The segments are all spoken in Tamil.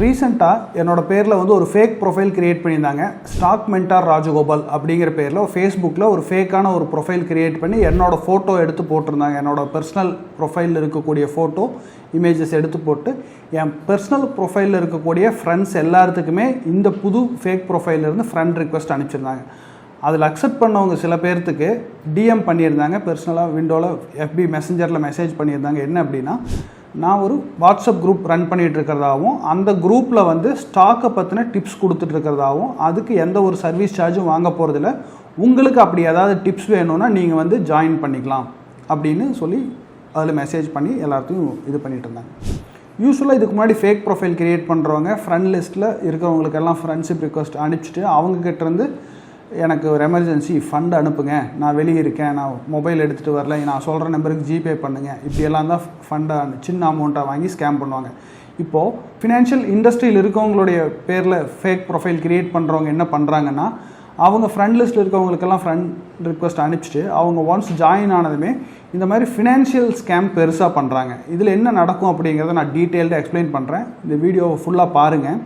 ரீசெண்டாக என்னோட பேரில் வந்து ஒரு ஃபேக் ப்ரொஃபைல் க்ரியேட் பண்ணியிருந்தாங்க. ஸ்டாக் மென்டார் ராஜகோபால் அப்படிங்கிற பேரில் ஃபேஸ்புக்கில் ஒரு ஃபேக்கான ஒரு ப்ரொஃபைல் க்ரியேட் பண்ணி என்னோடய ஃபோட்டோ எடுத்து போட்டிருந்தாங்க. என்னோட பர்சனல் ப்ரொஃபைலில் இருக்கக்கூடிய ஃபோட்டோ இமேஜஸ் எடுத்து போட்டு என் பர்சனல் ப்ரொஃபைலில் இருக்கக்கூடிய ஃப்ரெண்ட்ஸ் எல்லாத்துக்குமே இந்த புது ஃபேக் ப்ரொஃபைலிருந்து ஃப்ரெண்ட் ரிக்வெஸ்ட் அனுப்பிச்சிருந்தாங்க. அதில் அக்செப்ட் பண்ணவங்க சில பேர்த்துக்கு டிஎம் பண்ணியிருந்தாங்க. பர்சனலாக விண்டோவில் எஃபி மெசஞ்சரில் மெசேஜ் பண்ணியிருந்தாங்க. என்ன அப்படின்னா நான் ஒரு வாட்ஸ்அப் குரூப் ரன் பண்ணிகிட்டு இருக்கிறதாவும் அந்த குரூப்பில் வந்து ஸ்டாக்கை பற்றின டிப்ஸ் கொடுத்துட்டு இருக்கிறதாவும் அதுக்கு எந்த ஒரு சர்வீஸ் சார்ஜும் வாங்க போகிறதில்ல உங்களுக்கு அப்படி ஏதாவது டிப்ஸ் வேணும்னா நீங்கள் வந்து ஜாயின் பண்ணிக்கலாம் அப்படின்னு சொல்லி அதில் மெசேஜ் பண்ணி எல்லாத்தையும் இது பண்ணிகிட்டு இருந்தாங்க யூஸ்வலாக இதுக்கு முன்னாடி ஃபேக் ப்ரொஃபைல் கிரியேட் பண்ணுறவங்க ஃப்ரெண்ட் லிஸ்ட்டில் இருக்கிறவங்களுக்கெல்லாம் ஃப்ரெண்ட்ஷிப் ரிக்வஸ்ட் அனுப்பிச்சிட்டு அவங்கக்கிட்டேருந்து எனக்கு ஒரு எமர்ஜென்சி ஃபண்ட் அனுப்புங்க. நான் வெளியே இருக்கேன். நான் மொபைல் எடுத்துகிட்டு வரல. நான் சொல்கிற நம்பருக்கு ஜிபே பண்ணுங்கள் இப்படியெல்லாம் தான் ஃபண்டை சின்ன அமௌண்ட்டாக வாங்கி ஸ்கேம் பண்ணுவாங்க. இப்போது ஃபினான்ஷியல் இண்டஸ்ட்ரியில் இருக்கவங்களுடைய பேரில் ஃபேக் ப்ரொஃபைல் க்ரியேட் பண்ணுறவங்க என்ன பண்ணுறாங்கன்னா அவங்க ஃப்ரெண்ட் லிஸ்ட்டில் இருக்கவங்களுக்கெல்லாம் ஃப்ரெண்ட் ரிக்வஸ்ட் அனுப்பிச்சிட்டு அவங்க ஒன்ஸ் ஜாயின் ஆனதுமே இந்த மாதிரி ஃபினான்ஷியல் ஸ்கேம் பெருசாக பண்ணுறாங்க இதில் என்ன நடக்கும் அப்படிங்கிறத நான் டீட்டெயில்டாக எக்ஸ்பிளைன் பண்ணுறேன் இந்த வீடியோவை ஃபுல்லாக பாருங்கள்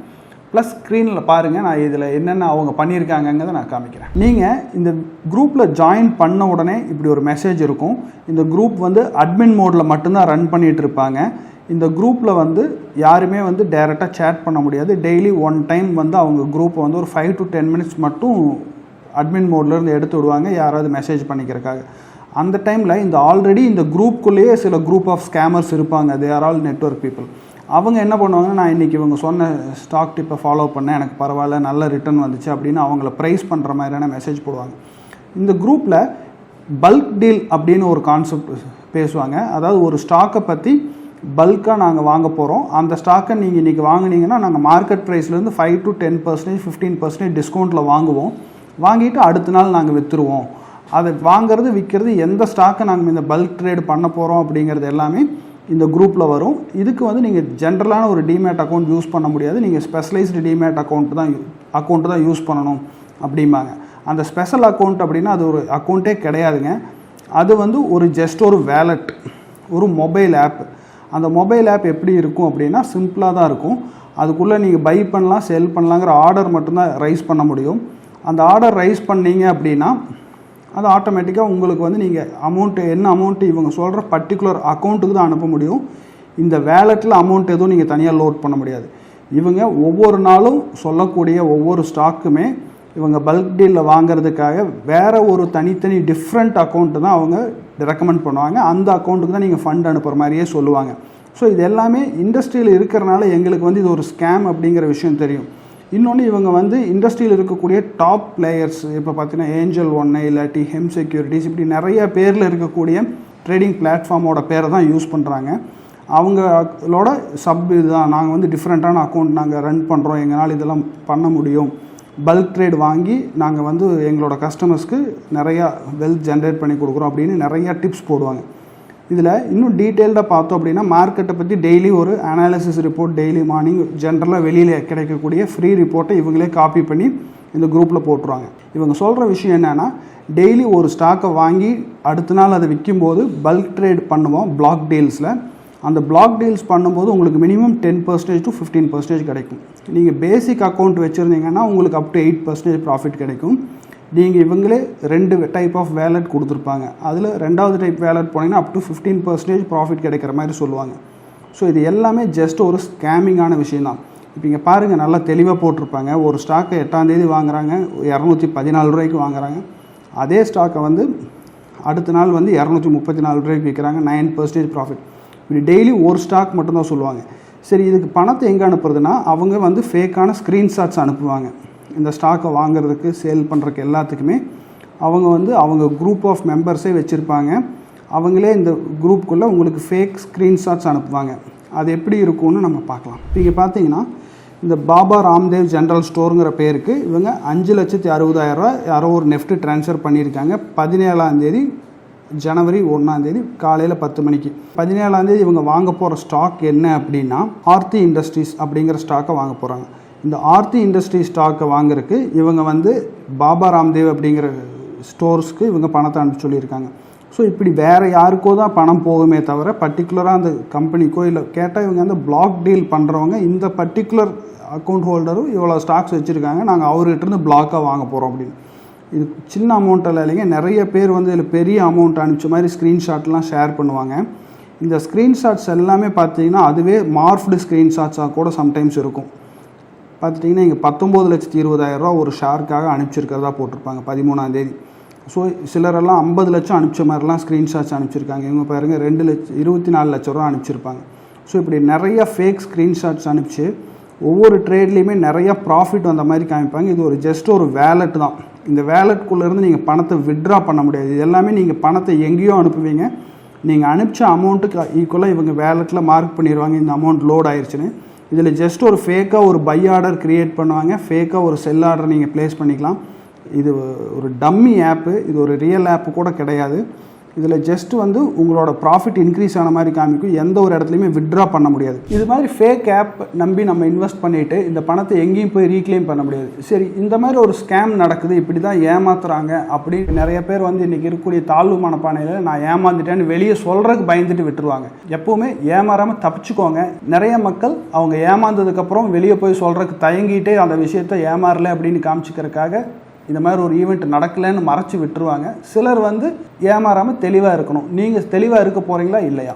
ப்ளஸ் ஸ்க்ரீனில் பாருங்கள் நான் இதில் என்னென்ன அவங்க பண்ணியிருக்காங்கங்கிறத நான் காமிக்கிறேன். நீங்கள் இந்த குரூப்பில் ஜாயின் பண்ண உடனே இப்படி ஒரு மெசேஜ் இருக்கும். இந்த குரூப் வந்து அட்மின் மோடில் மட்டும்தான் ரன் பண்ணிகிட்டு இருப்பாங்க. இந்த குரூப்பில் வந்து யாருமே வந்து டைரெக்டாக சேட் பண்ண முடியாது. டெய்லி ஒன் டைம் வந்து அவங்க குரூப்பை வந்து ஒரு ஃபைவ் டு டென் மினிட்ஸ் மட்டும் அட்மின் மோட்லேருந்து எடுத்து விடுவாங்க யாராவது மெசேஜ் பண்ணிக்கிறக்காக அந்த டைமில் இந்த ஆல்ரெடி இந்த குரூப்புக்குள்ளேயே சில குரூப் ஆஃப் ஸ்கேமர்ஸ் இருப்பாங்க. They are all network people அவங்க என்ன பண்ணுவாங்கன்னா நான் இன்றைக்கி இவங்க சொன்ன ஸ்டாக் டிப்பை ஃபாலோ பண்ணேன் எனக்கு பரவாயில்ல நல்ல ரிட்டர்ன் வந்துச்சு அப்படின்னு அவங்கள ப்ரைஸ் பண்ணுற மாதிரியான மெசேஜ் போடுவாங்க. இந்த குரூப்பில் பல்க் டீல் அப்படின்னு ஒரு கான்செப்ட் பேசுவாங்க. அதாவது ஒரு ஸ்டாக்கை பற்றி பல்காக நாங்கள் வாங்க போகிறோம் அந்த ஸ்டாக்கை நீங்கள் இன்றைக்கி வாங்கினீங்கன்னா நாங்கள் market ப்ரைஸ்லேருந்து five to ten percentage fifteen percentage டிஸ்கவுண்ட்டில் வாங்குவோம். வாங்கிட்டு அடுத்த நாள் நாங்கள் விற்றுருவோம் அதை வாங்குறது விற்கிறது எந்த ஸ்டாக்கை நாங்கள் இந்த பல்க் ட்ரேடு பண்ண போகிறோம் அப்படிங்கிறது எல்லாமே இந்த குரூப்பில் வரும். இதுக்கு வந்து நீங்கள் ஜென்ரலான ஒரு டிமேட் அக்கௌண்ட் யூஸ் பண்ண முடியாது. நீங்கள் ஸ்பெஷலைஸ்டு டிமேட் அக்கௌண்ட் தான் அக்கௌண்ட்டு தான் யூஸ் பண்ணணும் அப்படிம்பாங்க. அந்த ஸ்பெஷல் அக்கௌண்ட் அப்படின்னா அது ஒரு அக்கௌண்ட்டே கிடையாதுங்க. அது வந்து ஒரு ஜஸ்ட் ஒரு வேலட் ஒரு மொபைல் ஆப் அந்த மொபைல் ஆப் எப்படி இருக்கும் அப்படின்னா சிம்பிளாக தான் இருக்கும். அதுக்குள்ளே நீங்கள் பை பண்ணலாம் செல் பண்ணலாங்கிற ஆர்டர் மட்டும்தான் ரைஸ் பண்ண முடியும். அந்த ஆர்டர் ரைஸ் பண்ணீங்க அப்படின்னா அது ஆட்டோமேட்டிக்காக உங்களுக்கு வந்து நீங்கள் அமௌண்ட்டு என்ன அமௌண்ட்டு இவங்க சொல்கிற பர்டிகுலர் அக்கௌண்ட்டுக்கு தான் அனுப்ப முடியும். இந்த வேலெட்டில் அமௌண்ட் எதுவும் நீங்கள் தனியாக லோட் பண்ண முடியாது. இவங்க ஒவ்வொரு நாளும் சொல்லக்கூடிய ஒவ்வொரு ஸ்டாக்குமே இவங்க பல்க் டீலில் வாங்குறதுக்காக வேறு ஒரு தனித்தனி டிஃப்ரெண்ட் அக்கௌண்ட்டு தான் அவங்க ரெக்கமெண்ட் பண்ணுவாங்க. அந்த அக்கௌண்ட்டுக்கு தான் நீங்கள் ஃபண்ட் அனுப்புகிற மாதிரியே சொல்லுவாங்க. ஸோ இது எல்லாமே இண்டஸ்ட்ரியில் இருக்கிறனால எங்களுக்கு வந்து இது ஒரு ஸ்கேம் அப்படிங்கிற விஷயம் தெரியும். இன்னொன்று இவங்க வந்து இண்டஸ்ட்ரியில் இருக்கக்கூடிய டாப் பிளேயர்ஸ் இப்போ பார்த்தீங்கன்னா ஏஞ்சல் ஒன்று இல்லாட்டி ஹெம் செக்யூரிட்டிஸ் இப்படி நிறைய பேரில் இருக்கக்கூடிய ட்ரேடிங் பிளாட்ஃபார்மோட பேரை தான் யூஸ் பண்ணுறாங்க அவங்களோட சப் இதுதான். நாங்கள் வந்து டிஃப்ரெண்ட்டான அக்கௌண்ட் நாங்கள் ரன் பண்ணுறோம் எங்களால் இதெல்லாம் பண்ண முடியும். பல்க் ட்ரேட் வாங்கி நாங்கள் வந்து எங்களோட கஸ்டமர்ஸ்க்கு நிறையா வெல்த் ஜென்ரேட் பண்ணி கொடுக்குறோம் அப்படின்னு நிறையா டிப்ஸ் போடுவாங்க. இதில் இன்னும் டீட்டெயில்டாக பார்த்தோம் அப்படின்னா மார்க்கெட்டை பற்றி டெய்லி ஒரு அனாலிசிஸ் ரிப்போர்ட் டெய்லி மார்னிங் ஜென்ரலாக வெளியில் கிடைக்கக்கூடிய ஃப்ரீ ரிப்போர்ட்டை இவங்களே காப்பி பண்ணி இந்த குரூப்பில் போட்டுருவாங்க. இவங்க சொல்கிற விஷயம் என்னென்னா டெய்லி ஒரு ஸ்டாக்கை வாங்கி அடுத்த நாள் அதை விற்கும்போது பல்க் ட்ரேட் பண்ணுவோம் பிளாக் டீல்ஸில் அந்த பிளாக் டீல்ஸ் பண்ணும்போது உங்களுக்கு minimum ten percentage to fifteen percentage கிடைக்கும். நீங்கள் பேசிக் அக்கௌண்ட் வச்சுருந்தீங்கன்னா உங்களுக்கு up to eight percentage profit கிடைக்கும். நீங்கள் இவங்களே ரெண்டு டைப் ஆஃப் வேலட் கொடுத்துருப்பாங்க. அதில் ரெண்டாவது டைப் வேலட் போனீங்கன்னா up to fifteen percentage profit கிடைக்கிற மாதிரி சொல்லுவாங்க. ஸோ இது எல்லாமே ஜஸ்ட் ஒரு ஸ்கேமிங்கான விஷயம் தான் இப்போ இங்கே பாருங்கள் நல்லா தெளிவாக போட்டிருப்பாங்க. ஒரு ஸ்டாக்கை எட்டாந்தேதி வாங்குறாங்க இரநூத்தி பதினாலு ரூபாய்க்கு வாங்குறாங்க. அதே ஸ்டாக்கை வந்து அடுத்த நாள் வந்து இரநூத்தி முப்பத்தி நாலு ரூபாய்க்கு விற்கிறாங்க நைன் பர்சன்டேஜ் ப்ராஃபிட் இப்படி டெய்லி ஒரு ஸ்டாக் மட்டும்தான் சொல்லுவாங்க. சரி இதுக்கு பணத்தை எங்கே அனுப்புறதுன்னா அவங்க வந்து ஃபேக்கான ஸ்க்ரீன்ஷாட்ஸ் அனுப்புவாங்க. இந்த ஸ்டாக்கை வாங்குறதுக்கு சேல் பண்ணுறதுக்கு எல்லாத்துக்குமே அவங்க வந்து அவங்க குரூப் ஆஃப் மெம்பர்ஸே வச்சுருப்பாங்க. அவங்களே இந்த குரூப்புக்குள்ளே உங்களுக்கு ஃபேக் ஸ்க்ரீன்ஷாட்ஸ் அனுப்புவாங்க. அது எப்படி இருக்கும்னு நம்ம பார்க்கலாம். இங்கே பார்த்தீங்கன்னா இந்த பாபா ராம்தேவ் ஜென்ரல் ஸ்டோருங்கிற பேருக்கு இவங்க அஞ்சு லட்சத்தி அறுபதாயிரரூவா யாரோ ஒரு நெஃப்ட் ட்ரான்ஸ்ஃபர் பண்ணியிருக்காங்க. பதினேழாந்தேதி ஜனவரி ஒன்றாந்தேதி காலையில் பத்து மணிக்கு. பதினேழாந்தேதி இவங்க வாங்க போகிற ஸ்டாக் என்ன அப்படின்னா ஆர்த்தி இண்டஸ்ட்ரீஸ் அப்படிங்கிற ஸ்டாக்கை வாங்க போகிறாங்க இந்த ஆர்த்தி இண்டஸ்ட்ரி ஸ்டாக்கை வாங்குறதுக்கு இவங்க வந்து பாபா ராம்தேவ் அப்படிங்கிற ஸ்டோர்ஸ்க்கு இவங்க பணத்தை அனுப்பி சொல்லியிருக்காங்க. ஸோ இப்படி வேறு யாருக்கோ தான் பணம் போகுமே தவிர பர்டிகுலராக அந்த கம்பெனிக்கோ இல்லை கேட்டால் இவங்க வந்து பிளாக் டீல் பண்ணுறவங்க இந்த பர்டிகுலர் அக்கௌண்ட் ஹோல்டரும் இவ்வளோ ஸ்டாக்ஸ் வச்சுருக்காங்க நாங்கள் அவர்கிட்ட இருந்து பிளாக்காக வாங்க போகிறோம் அப்படின்னு. இது சின்ன அமௌண்ட்டில் இல்லைங்க நிறைய பேர் வந்து இதில் பெரிய அமௌண்ட் அனுப்பிச்ச மாதிரி ஸ்க்ரீன்ஷாட்லாம் ஷேர் பண்ணுவாங்க. இந்த ஸ்க்ரீன்ஷாட்ஸ் எல்லாமே பார்த்தீங்கன்னா அதுவே மார்ஃப்டு ஸ்க்ரீன்ஷாட்ஸாக கூட சம்டைம்ஸ் இருக்கும். பார்த்துட்டிங்கன்னா இங்கே பத்தொம்போது லட்சத்தி இருபதாயிரரூவா ஒரு ஷார்க்காக அனுப்பிச்சிருக்கிறதா போட்டிருப்பாங்க பதிமூணாம் தேதி. ஸோ சிலரெல்லாம் ஐம்பது லட்சம் அனுப்பிச்ச மாதிரிலாம் ஸ்க்ரீன்ஷாட்ஸ் அனுப்பிச்சிருக்காங்க. இவங்க பாருங்க ரெண்டு லட்சம் இருபத்தி நாலு லட்ச ரூபா அனுப்பிச்சிருப்பாங்க. ஸோ இப்படி நிறைய ஃபேக் ஸ்க்ரீன்ஷாட்ஸ் அனுப்பிச்சு ஒவ்வொரு ட்ரேட்லேயுமே நிறைய ப்ராஃபிட் வந்த மாதிரி காமிப்பாங்க. இது ஒரு ஜஸ்ட் ஒரு வேலெட் தான். இந்த வேலெட்குள்ளேருந்து நீங்கள் பணத்தை விட்ரா பண்ண முடியாது. இது எல்லாமே நீங்கள் பணத்தை எங்கேயோ அனுப்புவீங்க. நீங்கள் அனுப்பிச்ச அமௌண்ட்டுக்கு ஈக்குவலாக இவங்க வேலெட்டில் மார்க் பண்ணிடுவாங்க இந்த அமௌண்ட் லோட் ஆயிடுச்சுன்னு இதில் ஜஸ்ட் ஒரு ஃபேக்காக ஒரு பை ஆர்டர் க்ரியேட் பண்ணுவாங்க. ஃபேக்காக ஒரு செல் ஆர்டர் நீங்கள் ப்ளேஸ் பண்ணிக்கலாம். இது ஒரு டம்மி ஆப்பு இது ஒரு ரியல் ஆப்பு கூட கிடையாது. இதில் ஜஸ்ட் வந்து உங்களோட ப்ராஃபிட் இன்க்ரீஸ் ஆன மாதிரி காமிக்கும். எந்த ஒரு இடத்துலையுமே விட்ரா பண்ண முடியாது. இது மாதிரி ஃபேக் ஆப் நம்பி நம்ம இன்வெஸ்ட் பண்ணிவிட்டு இந்த பணத்தை எங்கேயும் போய் ரீக்ளைம் பண்ண முடியாது. சரி இந்த மாதிரி ஒரு ஸ்கேம் நடக்குது இப்படி தான் ஏமாத்துறாங்க அப்படின்னு நிறைய பேர் வந்து இன்றைக்கி இருக்கக்கூடிய தாழ்வு மனப்பானையில் நான் ஏமாந்துட்டேன்னு வெளியே சொல்கிறதுக்கு பயந்துட்டு விட்டுருவாங்க. எப்போவுமே ஏமாறாமல் தப்பிச்சுக்கோங்க. நிறைய மக்கள் அவங்க ஏமாந்ததுக்கப்புறம் வெளியே போய் சொல்கிறதுக்கு தயங்கிட்டே அந்த விஷயத்தை ஏமாறல அப்படின்னு காமிச்சிக்கிறதுக்காக இந்த மாதிரி ஒரு ஈவெண்ட் நடக்கலைன்னு மறைச்சி விட்டுருவாங்க. சிலர் வந்து ஏமாறாமல் தெளிவாக இருக்கணும். நீங்கள் தெளிவாக இருக்க போகிறீங்களா இல்லையா?